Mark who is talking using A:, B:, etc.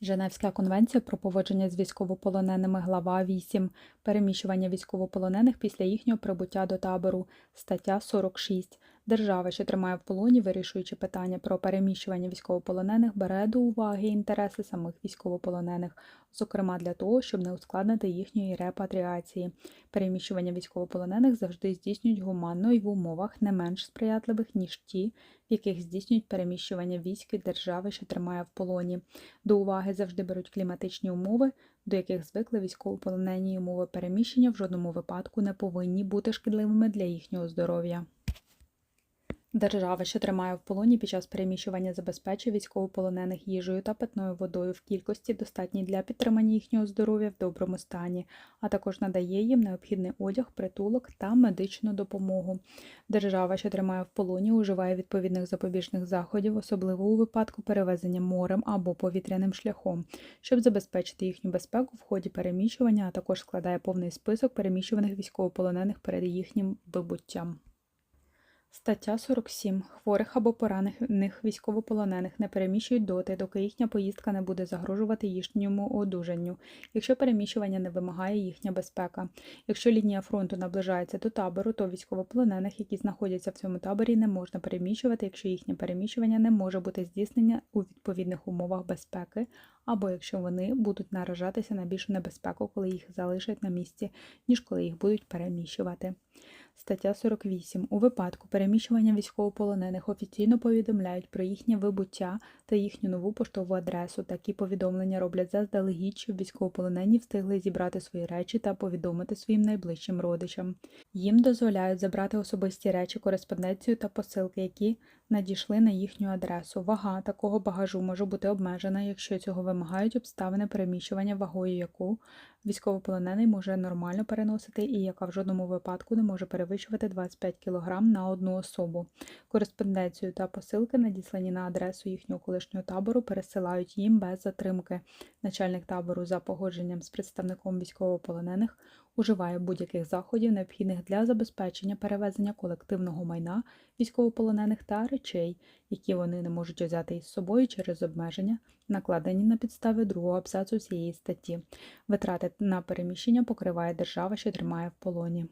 A: Женевська конвенція про поводження з військовополоненими, глава 8. Переміщування військовополонених після їхнього прибуття до табору. Стаття 46. Держава, що тримає в полоні, вирішуючи питання про переміщування військовополонених, бере до уваги інтереси самих військовополонених, зокрема для того, щоб не ускладнити їхньої репатріації. Переміщування військовополонених завжди здійснюють гуманно і в умовах не менш сприятливих, ніж ті, в яких здійснюють переміщування військ від держави, що тримає в полоні. До уваги завжди беруть кліматичні умови, до яких звикли військовополонені і умови переміщення в жодному випадку не повинні бути шкідливими для їхнього здоров'я. Держава, що тримає в полоні під час переміщування, забезпечує військовополонених їжею та питною водою в кількості, достатній для підтримання їхнього здоров'я в доброму стані, а також надає їм необхідний одяг, притулок та медичну допомогу. Держава, що тримає в полоні, уживає відповідних запобіжних заходів, особливо у випадку перевезення морем або повітряним шляхом, щоб забезпечити їхню безпеку в ході переміщування, а також складає повний список переміщуваних військовополонених перед їхнім вибуттям. Стаття 47. Хворих або поранених військовополонених не переміщують доти, доки їхня поїздка не буде загрожувати їхньому одужанню, якщо переміщування не вимагає їхня безпека. Якщо лінія фронту наближається до табору, то військовополонених, які знаходяться в цьому таборі, не можна переміщувати, якщо їхнє переміщування не може бути здійснення у відповідних умовах безпеки, або якщо вони будуть наражатися на більшу небезпеку, коли їх залишать на місці, ніж коли їх будуть переміщувати. Стаття 48. У випадку переміщування військовополонених офіційно повідомляють про їхнє вибуття та їхню нову поштову адресу. Такі повідомлення роблять заздалегідь, щоб військовополонені встигли зібрати свої речі та повідомити своїм найближчим родичам. Їм дозволяють забрати особисті речі, кореспонденцію та посилки, які надійшли на їхню адресу. Вага такого багажу може бути обмежена, якщо цього вимагають обставини переміщування, вагою яку військовополонений може нормально переносити і яка в жодному випадку не може перевищувати 25 кг на одну особу. Кореспонденцію та посилки, надіслані на адресу їхнього колишнього табору, пересилають їм без затримки. Начальник табору за погодженням з представником військовополонених уживає будь-яких заходів, необхідних для забезпечення перевезення колективного майна військовополонених та речей, які вони не можуть взяти із собою через обмеження, накладені на підставі другого абзацу цієї статті. Витрати на переміщення покриває держава, що тримає в полоні.